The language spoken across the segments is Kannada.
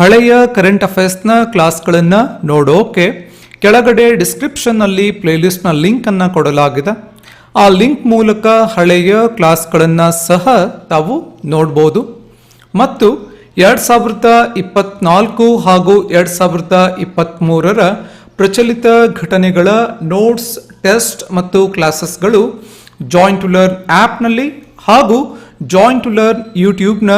ಹಳೆಯ ಕರೆಂಟ್ ಅಫೇರ್ಸ್ನ ಕ್ಲಾಸ್ಗಳನ್ನು ನೋಡೋಕೆ ಕೆಳಗಡೆ ಡಿಸ್ಕ್ರಿಪ್ಷನ್ನಲ್ಲಿ ಪ್ಲೇಲಿಸ್ಟ್ನ ಲಿಂಕನ್ನು ಕೊಡಲಾಗಿದೆ. ಆ ಲಿಂಕ್ ಮೂಲಕ ಹಳೆಯ ಕ್ಲಾಸ್ಗಳನ್ನು ಸಹ ತಾವು ನೋಡ್ಬೋದು. ಮತ್ತು ಎರಡು ಸಾವಿರದ ಇಪ್ಪತ್ನಾಲ್ಕು ಹಾಗೂ ಎರಡು ಸಾವಿರದ ಇಪ್ಪತ್ತ್ಮೂರರ ಪ್ರಚಲಿತ ಘಟನೆಗಳ ನೋಟ್ಸ್ ಟೆಸ್ಟ್ ಮತ್ತು ಕ್ಲಾಸಸ್ಗಳು ಜಾಯಿಂಟ್ ಟು ಲರ್ನ್ ಆ್ಯಪ್ನಲ್ಲಿ ಹಾಗೂ ಜಾಯಿಂಟ್ ಟು ಲರ್ನ್ ಯೂಟ್ಯೂಬ್ನ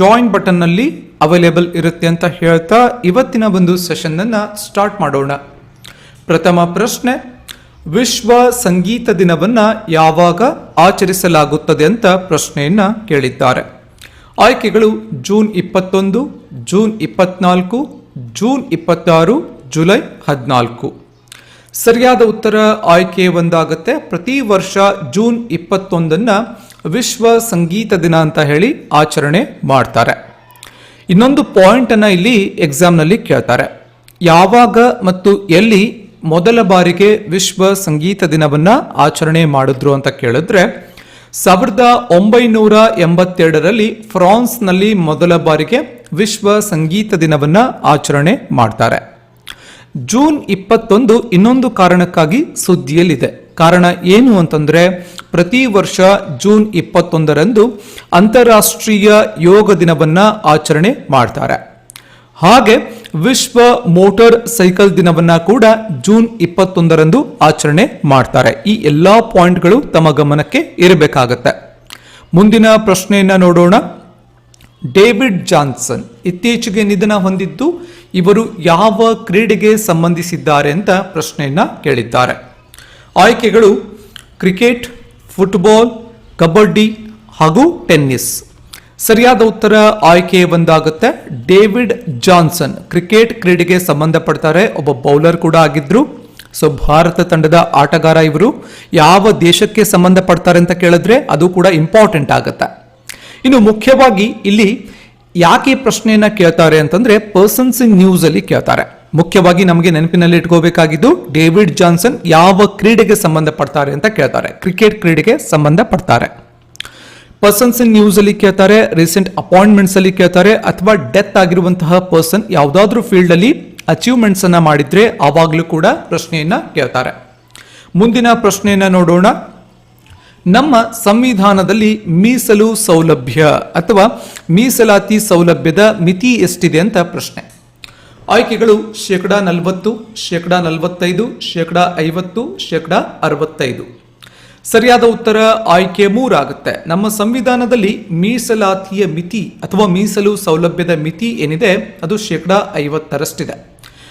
ಜಾಯಿನ್ ಬಟನ್ನಲ್ಲಿ ಅವೈಲೇಬಲ್ ಇರುತ್ತೆ ಅಂತ ಹೇಳ್ತಾ ಇವತ್ತಿನ ಒಂದು ಸೆಷನ್ನನ್ನು ಸ್ಟಾರ್ಟ್ ಮಾಡೋಣ. ಪ್ರಥಮ ಪ್ರಶ್ನೆ, ವಿಶ್ವ ಸಂಗೀತ ದಿನವನ್ನು ಯಾವಾಗ ಆಚರಿಸಲಾಗುತ್ತದೆ ಅಂತ ಪ್ರಶ್ನೆಯನ್ನ ಕೇಳಿದ್ದಾರೆ. ಆಯ್ಕೆಗಳು ಜೂನ್ ಇಪ್ಪತ್ತೊಂದು, ಜೂನ್ ಇಪ್ಪತ್ನಾಲ್ಕು, ಜೂನ್ ಇಪ್ಪತ್ತಾರು, ಜುಲೈ ಹದಿನಾಲ್ಕು. ಸರಿಯಾದ ಉತ್ತರ ಆಯ್ಕೆ ಒಂದಾಗುತ್ತೆ. ಪ್ರತಿ ವರ್ಷ ಜೂನ್ ಇಪ್ಪತ್ತೊಂದನ್ನು ವಿಶ್ವ ಸಂಗೀತ ದಿನ ಅಂತ ಹೇಳಿ ಆಚರಣೆ ಮಾಡ್ತಾರೆ. ಇನ್ನೊಂದು ಪಾಯಿಂಟ್ ಅನ್ನ ಇಲ್ಲಿ ಎಕ್ಸಾಮ್ನಲ್ಲಿ ಕೇಳ್ತಾರೆ. ಯಾವಾಗ ಮತ್ತು ಎಲ್ಲಿ ಮೊದಲ ಬಾರಿಗೆ ವಿಶ್ವ ಸಂಗೀತ ದಿನವನ್ನ ಆಚರಣೆ ಮಾಡಿದ್ರು ಅಂತ ಕೇಳಿದ್ರೆ, ಸಾವಿರದ ಒಂಬೈನೂರ ಎಂಬತ್ತೆರಡರಲ್ಲಿ ಫ್ರಾನ್ಸ್ನಲ್ಲಿ ಮೊದಲ ಬಾರಿಗೆ ವಿಶ್ವ ಸಂಗೀತ ದಿನವನ್ನ ಆಚರಣೆ ಮಾಡ್ತಾರೆ. ಜೂನ್ ಇಪ್ಪತ್ತೊಂದು ಇನ್ನೊಂದು ಕಾರಣಕ್ಕಾಗಿ ಸುದ್ದಿಯಲ್ಲಿದೆ. ಕಾರಣ ಏನು ಅಂತಂದ್ರೆ, ಪ್ರತಿ ವರ್ಷ ಜೂನ್ ಇಪ್ಪತ್ತೊಂದರಂದು ಅಂತಾರಾಷ್ಟ್ರೀಯ ಯೋಗ ದಿನವನ್ನ ಆಚರಣೆ ಮಾಡ್ತಾರೆ. ಹಾಗೆ ವಿಶ್ವ ಮೋಟಾರ್ ಸೈಕಲ್ ದಿನವನ್ನ ಕೂಡ ಜೂನ್ ಇಪ್ಪತ್ತೊಂದರಂದು ಆಚರಣೆ ಮಾಡ್ತಾರೆ. ಈ ಎಲ್ಲಾ ಪಾಯಿಂಟ್ಗಳು ತಮ್ಮ ಗಮನಕ್ಕೆ ಇರಬೇಕಾಗತ್ತೆ. ಮುಂದಿನ ಪ್ರಶ್ನೆಯನ್ನ ನೋಡೋಣ. ಡೇವಿಡ್ ಜಾನ್ಸನ್ ಇತ್ತೀಚೆಗೆ ನಿಧನ ಹೊಂದಿದ್ದು ಇವರು ಯಾವ ಕ್ರೀಡೆಗೆ ಸಂಬಂಧಿಸಿದ್ದಾರೆ ಅಂತ ಪ್ರಶ್ನೆಯನ್ನ ಕೇಳಿದ್ದಾರೆ. ಆಯ್ಕೆಗಳು ಕ್ರಿಕೆಟ್, ಫುಟ್ಬಾಲ್, ಕಬಡ್ಡಿ ಹಾಗೂ ಟೆನ್ನಿಸ್. ಸರಿಯಾದ ಉತ್ತರ ಆಯ್ಕೆ ಒಂದಾಗುತ್ತೆ ಡೇವಿಡ್ ಜಾನ್ಸನ್ ಕ್ರಿಕೆಟ್ ಕ್ರೀಡೆಗೆ ಸಂಬಂಧಪಡ್ತಾರೆ. ಒಬ್ಬ ಬೌಲರ್ ಕೂಡ ಆಗಿದ್ರು. ಸೊ, ಭಾರತ ತಂಡದ ಆಟಗಾರ ಇವರು. ಯಾವ ದೇಶಕ್ಕೆ ಸಂಬಂಧಪಡ್ತಾರೆ ಅಂತ ಕೇಳಿದ್ರೆ ಅದು ಕೂಡ ಇಂಪಾರ್ಟೆಂಟ್ ಆಗುತ್ತೆ. ಇನ್ನು ಮುಖ್ಯವಾಗಿ ಇಲ್ಲಿ ಯಾಕೆ ಪ್ರಶ್ನೆಯನ್ನು ಕೇಳ್ತಾರೆ ಅಂತಂದ್ರೆ ಪರ್ಸನ್ಸ್ ಇನ್ ನ್ಯೂಸ್ ಅಲ್ಲಿ ಕೇಳ್ತಾರೆ. ಮುಖ್ಯವಾಗಿ ನಮಗೆ ನೆನಪಿನಲ್ಲಿ ಇಟ್ಕೋಬೇಕಾಗಿದ್ದು ಡೇವಿಡ್ ಜಾನ್ಸನ್ ಯಾವ ಕ್ರೀಡೆಗೆ ಸಂಬಂಧಪಡ್ತಾರೆ ಅಂತ ಕೇಳ್ತಾರೆ. ಕ್ರಿಕೆಟ್ ಕ್ರೀಡೆಗೆ ಸಂಬಂಧಪಡ್ತಾರೆ. ಪರ್ಸನ್ಸ್ ಇನ್ ನ್ಯೂಸ್ ಅಲ್ಲಿ ಕೇಳ್ತಾರೆ, ರೀಸೆಂಟ್ ಅಪಾಯಿಂಟ್ಮೆಂಟ್ಸ್ ಅಲ್ಲಿ ಕೇಳ್ತಾರೆ, ಅಥವಾ ಡೆತ್ ಆಗಿರುವಂತಹ ಪರ್ಸನ್ ಯಾವುದಾದ್ರೂ ಫೀಲ್ಡ್ ಅಲ್ಲಿ ಅಚೀವ್ಮೆಂಟ್ಸ್ ಅನ್ನ ಮಾಡಿದ್ರೆ ಆವಾಗಲೂ ಕೂಡ ಪ್ರಶ್ನೆಯನ್ನ ಕೇಳ್ತಾರೆ. ಮುಂದಿನ ಪ್ರಶ್ನೆಯನ್ನ ನೋಡೋಣ. ನಮ್ಮ ಸಂವಿಧಾನದಲ್ಲಿ ಮೀಸಲು ಸೌಲಭ್ಯ ಅಥವಾ ಮೀಸಲಾತಿ ಸೌಲಭ್ಯದ ಮಿತಿ ಎಷ್ಟಿದೆ ಅಂತ ಪ್ರಶ್ನೆ. ಆಯ್ಕೆಗಳು ಶೇಕಡ ನಲವತ್ತು, ಶೇಕಡ ನಲವತ್ತೈದು, ಶೇಕಡ ಐವತ್ತು, ಶೇಕಡ ಅರವತ್ತೈದು. ಸರಿಯಾದ ಉತ್ತರ ಆಯ್ಕೆ ಮೂರಾಗುತ್ತೆ. ನಮ್ಮ ಸಂವಿಧಾನದಲ್ಲಿ ಮೀಸಲಾತಿಯ ಮಿತಿ ಅಥವಾ ಮೀಸಲು ಸೌಲಭ್ಯದ ಮಿತಿ ಏನಿದೆ, ಅದು ಶೇಕಡ ಐವತ್ತರಷ್ಟಿದೆ.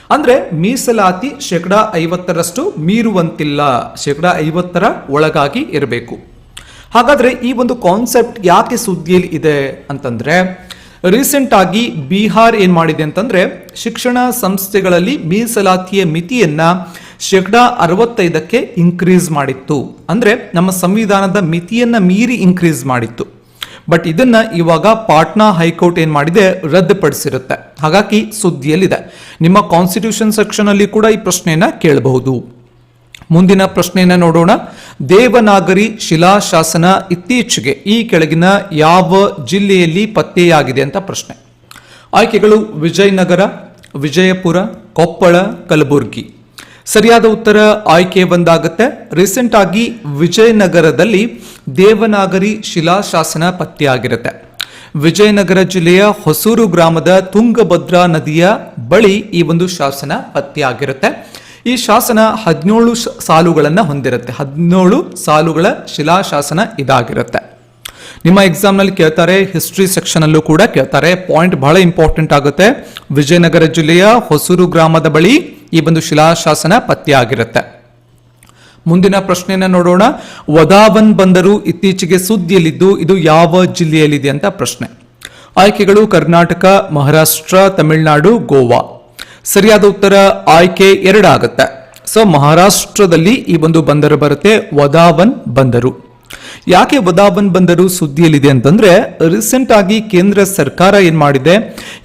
ಅಂದ್ರೆ ಮೀಸಲಾತಿ ಶೇಕಡ ಐವತ್ತರಷ್ಟು ಮೀರುವಂತಿಲ್ಲ, ಶೇಕಡ ಐವತ್ತರ ಒಳಗಾಗಿ ಇರಬೇಕು. ಹಾಗಾದ್ರೆ ಈ ಒಂದು ಕಾನ್ಸೆಪ್ಟ್ ಯಾಕೆ ಸುದ್ದಿಯಲ್ಲಿ ಇದೆ ಅಂತಂದ್ರೆ ರೀಸೆಂಟ್ ಆಗಿ ಬಿಹಾರ್ ಏನ್ ಮಾಡಿದೆ ಅಂತಂದ್ರೆ ಶಿಕ್ಷಣ ಸಂಸ್ಥೆಗಳಲ್ಲಿ ಮೀಸಲಾತಿಯ ಮಿತಿಯನ್ನ ಶೇಕಡ ಅರವತ್ತೈದಕ್ಕೆ ಇನ್ಕ್ರೀಸ್ ಮಾಡಿತ್ತು. ಅಂದ್ರೆ ನಮ್ಮ ಸಂವಿಧಾನದ ಮಿತಿಯನ್ನ ಮೀರಿ ಇನ್ಕ್ರೀಸ್ ಮಾಡಿತ್ತು. ಬಟ್ ಇದನ್ನ ಇವಾಗ ಪಾಟ್ನಾ ಹೈಕೋರ್ಟ್ ಏನ್ ಮಾಡಿದೆ? ರದ್ದುಪಡಿಸಿರುತ್ತೆ. ಹಾಗಾಗಿ ಸುದ್ದಿಯಲ್ಲಿದೆ. ನಿಮ್ಮ ಕಾನ್ಸ್ಟಿಟ್ಯೂಷನ್ ಸೆಕ್ಷನ್ ಅಲ್ಲಿ ಕೂಡ ಈ ಪ್ರಶ್ನೆಯನ್ನ ಕೇಳಬಹುದು. ಮುಂದಿನ ಪ್ರಶ್ನೆಯನ್ನು ನೋಡೋಣ. ದೇವನಾಗರಿ ಶಿಲಾಶಾಸನ ಇತ್ತೀಚೆಗೆ ಈ ಕೆಳಗಿನ ಯಾವ ಜಿಲ್ಲೆಯಲ್ಲಿ ಪತ್ತೆಯಾಗಿದೆ ಅಂತ ಪ್ರಶ್ನೆ. ಆಯ್ಕೆಗಳು ವಿಜಯನಗರ, ವಿಜಯಪುರ, ಕೊಪ್ಪಳ, ಕಲಬುರ್ಗಿ. ಸರಿಯಾದ ಉತ್ತರ ಆಯ್ಕೆ ಒಂದಾಗುತ್ತೆ ರೀಸೆಂಟ್ ಆಗಿ ವಿಜಯನಗರದಲ್ಲಿ ದೇವನಾಗರಿ ಶಿಲಾಶಾಸನ ಪತ್ತೆಯಾಗಿರುತ್ತೆ. ವಿಜಯನಗರ ಜಿಲ್ಲೆಯ ಹೊಸೂರು ಗ್ರಾಮದ ತುಂಗಭದ್ರಾ ನದಿಯ ಬಳಿ ಈ ಒಂದು ಶಾಸನ ಪತ್ತೆಯಾಗಿರುತ್ತೆ. ಈ ಶಾಸನ ಹದಿನೇಳು ಸಾಲುಗಳನ್ನು ಹೊಂದಿರುತ್ತೆ. ಹದಿನೇಳು ಸಾಲುಗಳ ಶಿಲಾಶಾಸನ ಇದಾಗಿರುತ್ತೆ. ನಿಮ್ಮ ಎಕ್ಸಾಮ್ನಲ್ಲಿ ಕೇಳ್ತಾರೆ ಹಿಸ್ಟ್ರಿ ಸೆಕ್ಷನ್ ಅಲ್ಲೂ ಕೂಡ ಕೇಳ್ತಾರೆ. ಪಾಯಿಂಟ್ ಬಹಳ ಇಂಪಾರ್ಟೆಂಟ್ ಆಗುತ್ತೆ. ವಿಜಯನಗರ ಜಿಲ್ಲೆಯ ಹೊಸೂರು ಗ್ರಾಮದ ಬಳಿ ಈ ಒಂದು ಶಿಲಾಶಾಸನ ಪತ್ತೆಯಾಗಿರುತ್ತೆ. ಮುಂದಿನ ಪ್ರಶ್ನೆಯನ್ನ ನೋಡೋಣ. ವದಾವನ್ ಬಂದರು ಇತ್ತೀಚೆಗೆ ಸುದ್ದಿಯಲ್ಲಿದ್ದು, ಇದು ಯಾವ ಜಿಲ್ಲೆಯಲ್ಲಿದೆ ಅಂತ ಪ್ರಶ್ನೆ. ಆಯ್ಕೆಗಳು ಕರ್ನಾಟಕ, ಮಹಾರಾಷ್ಟ್ರ, ತಮಿಳುನಾಡು, ಗೋವಾ. ಸರಿಯಾದ ಉತ್ತರ ಆಯ್ಕೆ ಎರಡಾಗುತ್ತೆ. ಸೊ, ಮಹಾರಾಷ್ಟ್ರದಲ್ಲಿ ಈ ಒಂದು ಬಂದರು ಬರುತ್ತೆ, ವದಾವನ್ ಬಂದರು. ಯಾಕೆ ವದಾವನ್ ಬಂದರು ಸುದ್ದಿಯಲ್ಲಿದೆ ಅಂತಂದ್ರೆ ರೀಸೆಂಟ್ ಆಗಿ ಕೇಂದ್ರ ಸರ್ಕಾರ ಏನ್ ಮಾಡಿದೆ,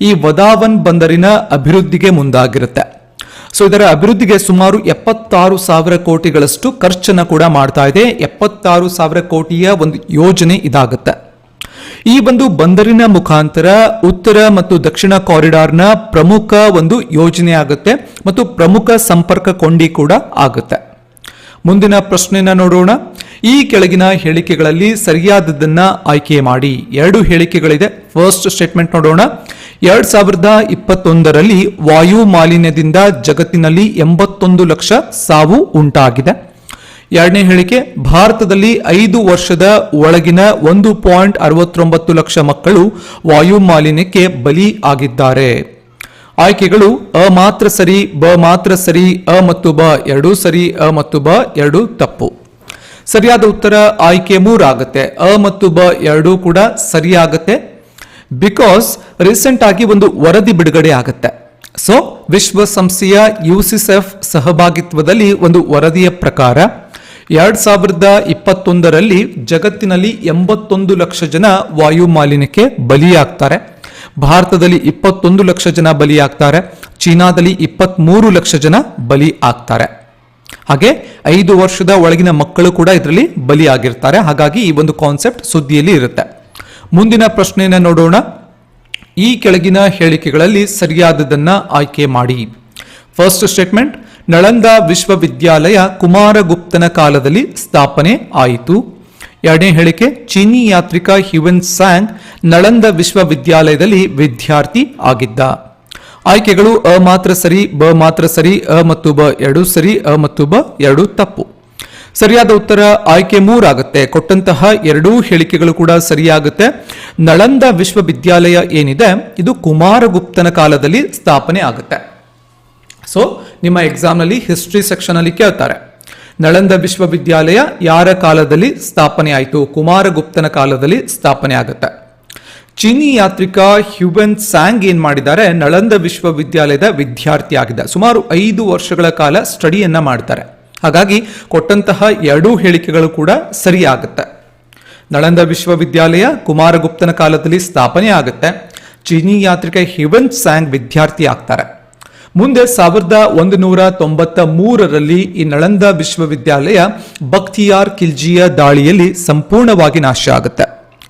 ಈ ವದಾವನ್ ಬಂದರಿನ ಅಭಿವೃದ್ಧಿಗೆ ಮುಂದಾಗಿರುತ್ತೆ. ಸೊ, ಇದರ ಅಭಿವೃದ್ಧಿಗೆ ಸುಮಾರು ಎಪ್ಪತ್ತಾರು ಸಾವಿರ ಕೋಟಿಗಳಷ್ಟು ಖರ್ಚನ್ನು ಕೂಡ ಮಾಡ್ತಾ ಇದೆ. ಎಪ್ಪತ್ತಾರು ಸಾವಿರ ಕೋಟಿಯ ಒಂದು ಯೋಜನೆ ಇದಾಗುತ್ತೆ. ಈ ಒಂದು ಬಂದರಿನ ಮುಖಾಂತರ ಉತ್ತರ ಮತ್ತು ದಕ್ಷಿಣ ಕಾರಿಡಾರ್ನ ಪ್ರಮುಖ ಒಂದು ಯೋಜನೆ ಆಗುತ್ತೆ ಮತ್ತು ಪ್ರಮುಖ ಸಂಪರ್ಕ ಕೊಂಡಿ ಕೂಡ ಆಗುತ್ತೆ. ಮುಂದಿನ ಪ್ರಶ್ನೆನ ನೋಡೋಣ. ಈ ಕೆಳಗಿನ ಹೇಳಿಕೆಗಳಲ್ಲಿ ಸರಿಯಾದದನ್ನ ಆಯ್ಕೆ ಮಾಡಿ. ಎರಡು ಹೇಳಿಕೆಗಳಿದೆ. ಫಸ್ಟ್ ಸ್ಟೇಟ್ಮೆಂಟ್ ನೋಡೋಣ. ಎರಡ್ ಸಾವಿರದ ಇಪ್ಪತ್ತೊಂದರಲ್ಲಿ ವಾಯು ಮಾಲಿನ್ಯದಿಂದ ಜಗತ್ತಿನಲ್ಲಿ ಎಂಬತ್ತೊಂದು ಲಕ್ಷ ಸಾವು ಉಂಟಾಗಿದೆ. ಎರಡನೇ ಹೇಳಿಕೆ, ಭಾರತದಲ್ಲಿ ಐದು ವರ್ಷದ ಒಳಗಿನ ಒಂದು ಪಾಯಿಂಟ್ ಅರವತ್ತೊಂಬತ್ತು ಲಕ್ಷ ಮಕ್ಕಳು ವಾಯು ಮಾಲಿನ್ಯಕ್ಕೆ ಬಲಿ ಆಗಿದ್ದಾರೆ. ಆಯ್ಕೆಗಳು, ಅ ಮಾತ್ರ ಸರಿ, ಬ ಮಾತ್ರ ಸರಿ, ಅ ಮತ್ತು ಬ ಎರಡೂ ಸರಿ, ಅ ಮತ್ತು ಬ ಎರಡೂ ತಪ್ಪು. ಸರಿಯಾದ ಉತ್ತರ ಆಯ್ಕೆ ಮೂರಾಗುತ್ತೆ, ಅ ಮತ್ತು ಬ ಎರಡೂ ಕೂಡ ಸರಿಯಾಗತ್ತೆ. ಬಿಕಾಸ್ ರೀಸೆಂಟ್ ಆಗಿ ಒಂದು ವರದಿ ಬಿಡುಗಡೆ ಆಗುತ್ತೆ. ಸೊ ವಿಶ್ವಸಂಸ್ಥೆಯ ಯುಸಿಸೆಫ್ ಸಹಭಾಗಿತ್ವದಲ್ಲಿ ಒಂದು ವರದಿಯ ಪ್ರಕಾರ ಎರಡ್ ಸಾವಿರದ ಇಪ್ಪತ್ತೊಂದರಲ್ಲಿ ಜಗತ್ತಿನಲ್ಲಿ ಎಂಬತ್ತೊಂದು ಲಕ್ಷ ಜನ ವಾಯು ಮಾಲಿನ್ಯಕ್ಕೆ ಬಲಿಯಾಗ್ತಾರೆ. ಭಾರತದಲ್ಲಿ ಇಪ್ಪತ್ತೊಂದು ಲಕ್ಷ ಜನ ಬಲಿಯಾಗ್ತಾರೆ. ಚೀನಾದಲ್ಲಿ ಇಪ್ಪತ್ಮೂರು ಲಕ್ಷ ಜನ ಬಲಿ ಆಗ್ತಾರೆ ಹಾಗೆ ಐದು ವರ್ಷದ ಒಳಗಿನ ಮಕ್ಕಳು ಕೂಡ ಇದರಲ್ಲಿ ಬಲಿಯಾಗಿರ್ತಾರೆ. ಹಾಗಾಗಿ ಈ ಒಂದು ಕಾನ್ಸೆಪ್ಟ್ ಸುದ್ದಿಯಲ್ಲಿ ಇರುತ್ತೆ. ಮುಂದಿನ ಪ್ರಶ್ನೆಯನ್ನು ನೋಡೋಣ. ಈ ಕೆಳಗಿನ ಹೇಳಿಕೆಗಳಲ್ಲಿ ಸರಿಯಾದದನ್ನ ಆಯ್ಕೆ ಮಾಡಿ. ಫಸ್ಟ್ ಸ್ಟೇಟ್ಮೆಂಟ್ ನಳಂದ ವಿಶ್ವವಿದ್ಯಾಲಯ ಕುಮಾರಗುಪ್ತನ ಕಾಲದಲ್ಲಿ ಸ್ಥಾಪನೆ ಆಯಿತು. ಎರಡನೇ ಹೇಳಿಕೆ, ಚೀನಿ ಯಾತ್ರಿಕ ಹ್ಯುವೆನ್ ಸ್ಯಾಂಗ್ ನಳಂದ ವಿಶ್ವವಿದ್ಯಾಲಯದಲ್ಲಿ ವಿದ್ಯಾರ್ಥಿ ಆಗಿದ್ದ. ಆಯ್ಕೆಗಳು ಅ ಮಾತ್ರ ಸರಿ, ಬ ಮಾತ್ರ ಸರಿ, ಅ ಮತ್ತು ಬ ಎರಡು ಸರಿ, ಅ ಮತ್ತು ಬ ಎರಡು ತಪ್ಪು. ಸರಿಯಾದ ಉತ್ತರ ಆಯ್ಕೆ ಮೂರಾಗುತ್ತೆ. ಕೊಟ್ಟಂತಹ ಎರಡೂ ಹೇಳಿಕೆಗಳು ಕೂಡ ಸರಿಯಾಗುತ್ತೆ. ನಳಂದ ವಿಶ್ವವಿದ್ಯಾಲಯ ಏನಿದೆ, ಇದು ಕುಮಾರಗುಪ್ತನ ಕಾಲದಲ್ಲಿ ಸ್ಥಾಪನೆ ಆಗುತ್ತೆ. ಸೊ ನಿಮ್ಮ ಎಕ್ಸಾಮ್ನಲ್ಲಿ ಹಿಸ್ಟ್ರಿ ಸೆಕ್ಷನ್ ಅಲ್ಲಿ ಕೇಳ್ತಾರೆ. ನಳಂದ ವಿಶ್ವವಿದ್ಯಾಲಯ ಯಾರ ಕಾಲದಲ್ಲಿ ಸ್ಥಾಪನೆ ಆಯಿತು ಕುಮಾರಗುಪ್ತನ ಕಾಲದಲ್ಲಿ ಸ್ಥಾಪನೆ ಆಗುತ್ತೆ. ಚೀನಿ ಯಾತ್ರಿಕ ಹ್ಯೂಬೆನ್ ಸ್ಯಾಂಗ್ ಏನ್ ಮಾಡಿದ್ದಾರೆ? ನಳಂದ ವಿಶ್ವವಿದ್ಯಾಲಯದ ವಿದ್ಯಾರ್ಥಿ ಆಗಿದೆ. ಸುಮಾರು ಐದು ವರ್ಷಗಳ ಕಾಲ ಸ್ಟಡಿಯನ್ನ ಮಾಡ್ತಾರೆ. ಹಾಗಾಗಿ ಕೊಟ್ಟಂತಹ ಎರಡೂ ಹೇಳಿಕೆಗಳು ಕೂಡ ಸರಿಯಾಗುತ್ತೆ. ನಳಂದ ವಿಶ್ವವಿದ್ಯಾಲಯ ಕುಮಾರಗುಪ್ತನ ಕಾಲದಲ್ಲಿ ಸ್ಥಾಪನೆ ಆಗುತ್ತೆ. ಚೀನಿ ಯಾತ್ರಿಕ ಹ್ಯೂಬೆನ್ ಸ್ಯಾಂಗ್ ವಿದ್ಯಾರ್ಥಿ ಆಗ್ತಾರೆ. ಮುಂದೆ ಸಾವಿರದ ಒಂದು ನೂರ ತೊಂಬತ್ತ ಮೂರರಲ್ಲಿ ಈ ನಳಂದ ವಿಶ್ವವಿದ್ಯಾಲಯ ಬಕ್ತಿಯಾರ್ ಕಿಲ್ಜಿಯ ದಾಳಿಯಲ್ಲಿ ಸಂಪೂರ್ಣವಾಗಿ ನಾಶ ಆಗುತ್ತೆ.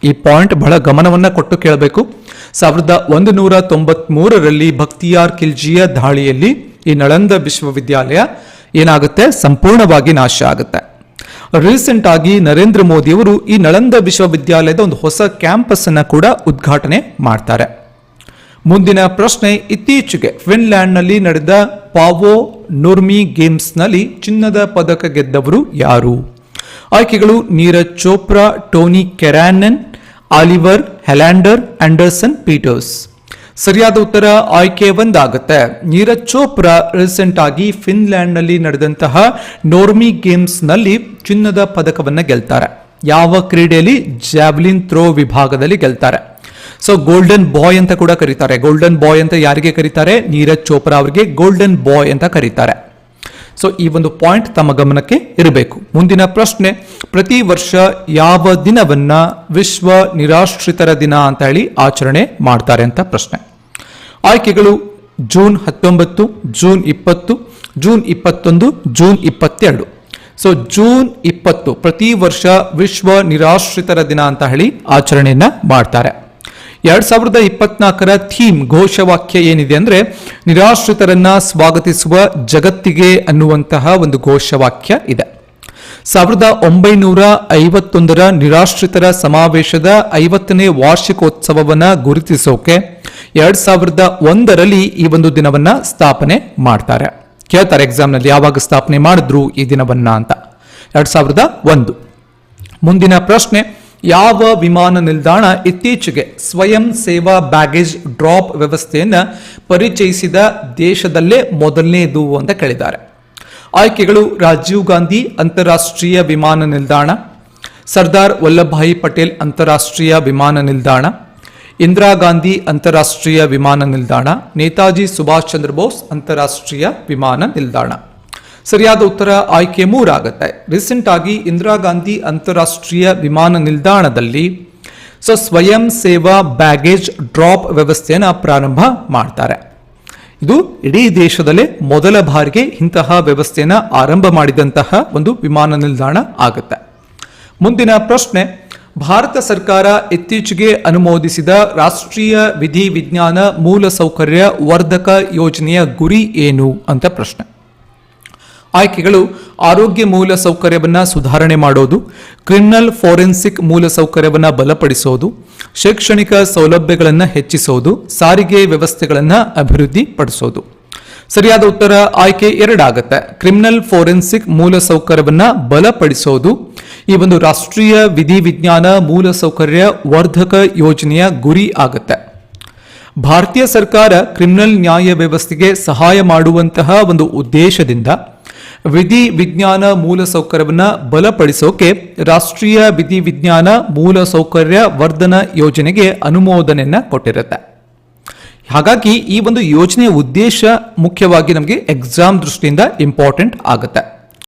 ಈ ಪಾಯಿಂಟ್ ಬಹಳ ಗಮನವನ್ನ ಕೊಟ್ಟು ಕೇಳಬೇಕು. ಸಾವಿರದ ಒಂದು ನೂರ ತೊಂಬತ್ ಮೂರರಲ್ಲಿ ಬಕ್ತಿಯಾರ್ ಖಿಲ್ಜಿಯ ದಾಳಿಯಲ್ಲಿ ಈ ನಳಂದ ವಿಶ್ವವಿದ್ಯಾಲಯ ಏನಾಗುತ್ತೆ? ಸಂಪೂರ್ಣವಾಗಿ ನಾಶ ಆಗುತ್ತೆ. ರೀಸೆಂಟ್ ಆಗಿ ನರೇಂದ್ರ ಮೋದಿಯವರು ಈ ನಳಂದ ವಿಶ್ವವಿದ್ಯಾಲಯದ ಒಂದು ಹೊಸ ಕ್ಯಾಂಪಸ್ ಅನ್ನ ಕೂಡ ಉದ್ಘಾಟನೆ ಮಾಡ್ತಾರೆ. ಮುಂದಿನ ಪ್ರಶ್ನೆ ಇತ್ತೀಚೆಗೆ ಫಿನ್ಲ್ಯಾಂಡ್ನಲ್ಲಿ ನಡೆದ ಪಾವೋ ನುರ್ಮಿ ಗೇಮ್ಸ್ನಲ್ಲಿ ಚಿನ್ನದ ಪದಕ ಗೆದ್ದವರು ಯಾರು? ಆಯ್ಕೆಗಳು Neeraj Chopra, Toni Keranen, Oliver Helander Anderson Peters. ಸರಿಯಾದ ಉತ್ತರ ಆಯ್ಕೆ ಒಂದಾಗುತ್ತೆ. ನೀರಜ್ ಚೋಪ್ರಾ ರೀಸೆಂಟ್ ಆಗಿ ಫಿನ್ಲ್ಯಾಂಡ್ನಲ್ಲಿ ನಡೆದಂತಹ ನೋರ್ಮಿ ಗೇಮ್ಸ್ನಲ್ಲಿ ಚಿನ್ನದ ಪದಕವನ್ನು ಗೆಲ್ತಾರೆ. ಯಾವ ಕ್ರೀಡೆಯಲ್ಲಿ? ಜಾವ್ಲಿನ್ ಥ್ರೋ ವಿಭಾಗದಲ್ಲಿ ಗೆಲ್ತಾರೆ. ಸೊ ಗೋಲ್ಡನ್ ಬಾಯ್ ಅಂತ ಕೂಡ ಕರೀತಾರೆ. ಗೋಲ್ಡನ್ ಬಾಯ್ ಅಂತ ಯಾರಿಗೆ ಕರೀತಾರೆ? ನೀರಜ್ ಚೋಪ್ರಾ ಅವರಿಗೆ ಗೋಲ್ಡನ್ ಬಾಯ್ ಅಂತ ಕರೀತಾರೆ. ಸೊ ಈ ಒಂದು ಪಾಯಿಂಟ್ ತಮ್ಮ ಗಮನಕ್ಕೆ ಇರಬೇಕು. ಮುಂದಿನ ಪ್ರಶ್ನೆ, ಪ್ರತಿ ವರ್ಷ ಯಾವ ದಿನವನ್ನ ವಿಶ್ವ ನಿರಾಶ್ರಿತರ ದಿನ ಅಂತ ಹೇಳಿ ಆಚರಣೆ ಮಾಡ್ತಾರೆ ಅಂತ ಪ್ರಶ್ನೆ. ಆಯ್ಕೆಗಳು ಜೂನ್ ಹತ್ತೊಂಬತ್ತು, ಜೂನ್ ಇಪ್ಪತ್ತು, ಜೂನ್ ಇಪ್ಪತ್ತೊಂದು, ಜೂನ್ ಇಪ್ಪತ್ತೆರಡು. ಸೊ ಜೂನ್ ಇಪ್ಪತ್ತು ಪ್ರತಿ ವರ್ಷ ವಿಶ್ವ ನಿರಾಶ್ರಿತರ ದಿನ ಅಂತ ಹೇಳಿ ಆಚರಣೆಯನ್ನ ಮಾಡ್ತಾರೆ. ಎರಡ್ ಸಾವಿರದ ಇಪ್ಪತ್ನಾಲ್ಕರ ಥೀಮ್ ಘೋಷವಾಕ್ಯ ಏನಿದೆ ಅಂದ್ರೆ, ನಿರಾಶ್ರಿತರನ್ನ ಸ್ವಾಗತಿಸುವ ಜಗತ್ತಿಗೆ ಅನ್ನುವಂತಹ ಒಂದು ಘೋಷವಾಕ್ಯ ಇದೆ. ಸಾವಿರದ ಒಂಬೈನೂರ ಐವತ್ತೊಂದರ ನಿರಾಶ್ರಿತರ ಸಮಾವೇಶದ ಐವತ್ತನೇ ವಾರ್ಷಿಕೋತ್ಸವವನ್ನು ಗುರುತಿಸೋಕೆ ಎರಡ್ ಸಾವಿರದ ಒಂದರಲ್ಲಿ ಈ ಒಂದು ದಿನವನ್ನ ಸ್ಥಾಪನೆ ಮಾಡ್ತಾರೆ. ಕೇಳ್ತಾರೆ ಎಕ್ಸಾಮ್ನಲ್ಲಿ ಯಾವಾಗ ಸ್ಥಾಪನೆ ಮಾಡಿದ್ರು ಈ ದಿನವನ್ನ ಅಂತ. ಎರಡ್ ಸಾವಿರದ ಒಂದು. ಮುಂದಿನ ಪ್ರಶ್ನೆ ಯಾವ ವಿಮಾನ ನಿಲ್ದಾಣ ಇತ್ತೀಚೆಗೆ ಸ್ವಯಂ ಸೇವಾ ಬ್ಯಾಗೇಜ್ ಡ್ರಾಪ್ ವ್ಯವಸ್ಥೆಯನ್ನು ಪರಿಚಯಿಸಿದ ದೇಶದಲ್ಲೇ ಮೊದಲನೇದು ಅಂತ ಕೇಳಿದ್ದಾರೆ. ಆಯ್ಕೆಗಳು ರಾಜೀವ್ ಗಾಂಧಿ ಅಂತಾರಾಷ್ಟ್ರೀಯ ವಿಮಾನ ನಿಲ್ದಾಣ, ಸರ್ದಾರ್ ವಲ್ಲಭಾಯಿ ಪಟೇಲ್ ಅಂತಾರಾಷ್ಟ್ರೀಯ ವಿಮಾನ ನಿಲ್ದಾಣ, ಇಂದಿರಾ ಗಾಂಧಿ ಅಂತಾರಾಷ್ಟ್ರೀಯ ವಿಮಾನ ನಿಲ್ದಾಣ, ನೇತಾಜಿ ಸುಭಾಷ್ ಚಂದ್ರ ಬೋಸ್ ಅಂತಾರಾಷ್ಟ್ರೀಯ ವಿಮಾನ ನಿಲ್ದಾಣ. ಸರಿಯಾದ ಉತ್ತರ ಆಯ್ಕೆ ಮೂರಾಗುತ್ತೆ. ರೀಸೆಂಟ್ ಆಗಿ ಇಂದಿರಾ ಗಾಂಧಿ ಅಂತಾರಾಷ್ಟ್ರೀಯ ವಿಮಾನ ನಿಲ್ದಾಣದಲ್ಲಿ ಸೊ ಸ್ವಯಂ ಸೇವಾ ಬ್ಯಾಗೇಜ್ ಡ್ರಾಪ್ ವ್ಯವಸ್ಥೆಯನ್ನು ಪ್ರಾರಂಭ ಮಾಡ್ತಾರೆ. ಇದು ಇಡೀ ದೇಶದಲ್ಲೇ ಮೊದಲ ಬಾರಿಗೆ ಇಂತಹ ವ್ಯವಸ್ಥೆಯನ್ನು ಆರಂಭ ಮಾಡಿದಂತಹ ಒಂದು ವಿಮಾನ ನಿಲ್ದಾಣ ಆಗುತ್ತೆ. ಮುಂದಿನ ಪ್ರಶ್ನೆ, ಭಾರತ ಸರ್ಕಾರ ಇತ್ತೀಚೆಗೆ ಅನುಮೋದಿಸಿದ ರಾಷ್ಟ್ರೀಯ ವಿಧಿ ವಿಜ್ಞಾನ ಮೂಲಸೌಕರ್ಯ ವರ್ಧಕ ಯೋಜನೆಯ ಗುರಿ ಏನು ಅಂತ ಪ್ರಶ್ನೆ. ಆಯ್ಕೆಗಳು ಆರೋಗ್ಯ ಮೂಲ ಸೌಕರ್ಯವನ್ನು ಸುಧಾರಣೆ ಮಾಡೋದು, ಕ್ರಿಮಿನಲ್ ಫೋರೆನ್ಸಿಕ್ ಮೂಲ ಸೌಕರ್ಯವನ್ನು ಬಲಪಡಿಸೋದು, ಶೈಕ್ಷಣಿಕ ಸೌಲಭ್ಯಗಳನ್ನು ಹೆಚ್ಚಿಸೋದು, ಸಾರಿಗೆ ವ್ಯವಸ್ಥೆಗಳನ್ನು ಅಭಿವೃದ್ಧಿ ಪಡಿಸೋದು ಸರಿಯಾದ ಉತ್ತರ ಆಯ್ಕೆ ಎರಡಾಗತ್ತೆ. ಕ್ರಿಮಿನಲ್ ಫೋರೆನ್ಸಿಕ್ ಮೂಲ ಸೌಕರ್ಯವನ್ನು ಬಲಪಡಿಸೋದು, ಈ ಒಂದು ರಾಷ್ಟ್ರೀಯ ವಿಧಿ ವಿಜ್ಞಾನ ಮೂಲ ಸೌಕರ್ಯ ವರ್ಧಕ ಯೋಜನೆಯ ಗುರಿ ಆಗುತ್ತೆ. ಭಾರತೀಯ ಸರ್ಕಾರ ಕ್ರಿಮಿನಲ್ ನ್ಯಾಯ ವ್ಯವಸ್ಥೆಗೆ ಸಹಾಯ ಮಾಡುವಂತಹ ಒಂದು ಉದ್ದೇಶದಿಂದ ವಿಧಿ ವಿಜ್ಞಾನ ಮೂಲಸೌಕರ್ಯವನ್ನು ಬಲಪಡಿಸೋಕೆ ರಾಷ್ಟ್ರೀಯ ವಿಧಿ ವಿಜ್ಞಾನ ಮೂಲಸೌಕರ್ಯ ವರ್ಧನ ಯೋಜನೆಗೆ ಅನುಮೋದನೆಯನ್ನ ಕೊಟ್ಟಿರುತ್ತೆ. ಹಾಗಾಗಿ ಈ ಒಂದು ಯೋಜನೆಯ ಉದ್ದೇಶ ಮುಖ್ಯವಾಗಿ ನಮಗೆ ಎಕ್ಸಾಮ್ ದೃಷ್ಟಿಯಿಂದ ಇಂಪಾರ್ಟೆಂಟ್ ಆಗುತ್ತೆ.